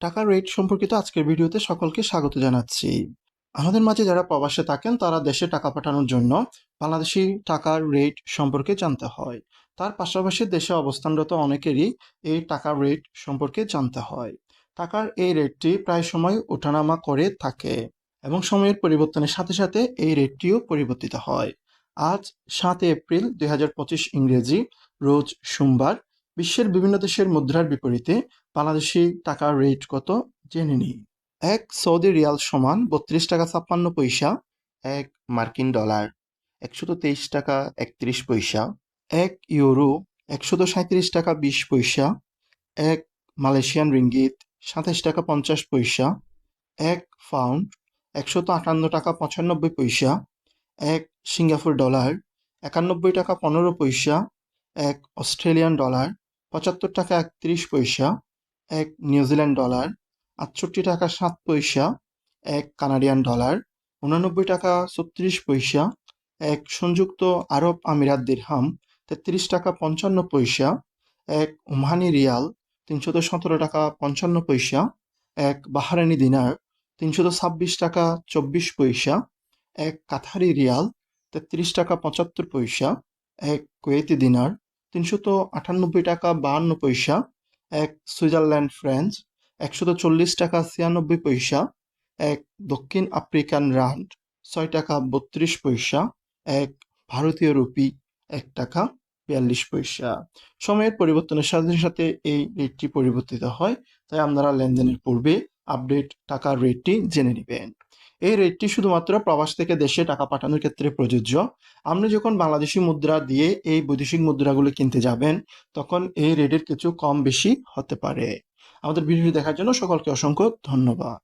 টাকার রেট সম্পর্কিত আজকের ভিডিওতে সকলকে স্বাগত জানাচ্ছি। আমাদের মাঝে যারা প্রবাসে থাকেন, তারা দেশে টাকা পাঠানোর জন্য বাংলাদেশি টাকার রেট সম্পর্কে জানতে হয়। তার পাশাপাশি দেশে অবস্থানরত অনেকেরই এই টাকার রেট সম্পর্কে জানতে হয়। টাকার এই রেটটি প্রায় সময় ওঠানামা করে থাকে এবং সময়ের পরিবর্তনের সাথে সাথে এই রেটটিও পরিবর্তিত হয়। আজ সাত এপ্রিল দুই হাজার পঁচিশ ইংরেজি, রোজ সোমবার বিশ্বের বিভিন্ন দেশের মুদ্রার বিপরীতে বাংলাদেশি টাকার রেট কত জেনে নিই। এক সৌদি রিয়াল সমান বত্রিশ টাকা ছাপ্পান্ন পয়সা, এক মার্কিন ডলার একশত তেইশ টাকা একত্রিশ পয়সা, এক ইউরো একশত সাঁত্রিশ টাকা বিশ পয়সা, এক মালয়েশিয়ান রিঙ্গিত সাতাশ টাকা পঞ্চাশ পয়সা, এক পাউন্ড একশত আটান্ন টাকা পঁচানব্বই পয়সা, এক সিঙ্গাপুর ডলার একানব্বই টাকা পনেরো পয়সা, এক অস্ট্রেলিয়ান ডলার পঁচাত্তর টাকা একত্রিশ পয়সা, এক নিউজিল্যান্ড ডলার, আটষট্টি টাকা সাত পয়সা, এক কানাডিয়ান ডলার, উনানব্বই টাকা ছত্রিশ পয়সা, এক সংযুক্ত আরব আমিরাত দিরহাম, তেত্রিশ টাকা পঞ্চান্ন পয়সা, এক ওমানি রিয়াল, তিনশত সতেরো টাকা পঞ্চান্ন পয়সা, এক বাহারানি দিনার, তিনশত ছাব্বিশ টাকা চব্বিশ পয়সা, এক কাথারি রিয়াল, তেত্রিশ টাকা পঁচাত্তর পয়সা, এক কুয়েতি দিনার তিনশত আটানব্বই টাকা বাহান্ন পয়সা, এক সুইজারল্যান্ড ফ্রেঞ্চ, একশত চল্লিশ টাকা ছিয়ানব্বই পয়সা, এক দক্ষিণ আফ্রিকান রান্ড ছয় টাকা বত্রিশ পয়সা, এক ভারতীয় রুপি, এক টাকা বিয়াল্লিশ পয়সা। সময়ের পরিবর্তনের সাথে সাথে এই রেটটি পরিবর্তিত হয়, তাই আপনারা লেনদেনের পূর্বে আপডেট টাকার রেটটি জেনে নেবেন। এই রেটটি শুধুমাত্র প্রবাস থেকে দেশে টাকা পাঠানোর ক্ষেত্রে প্রযোজ্য। আপনি যখন বাংলাদেশি মুদ্রা দিয়ে এই বৈদেশিক মুদ্রাগুলো কিনতে যাবেন, তখন এই রেটের কিছু কম বেশি হতে পারে। আমাদের ভিডিওটি দেখার জন্য সকলকে অসংখ্য ধন্যবাদ।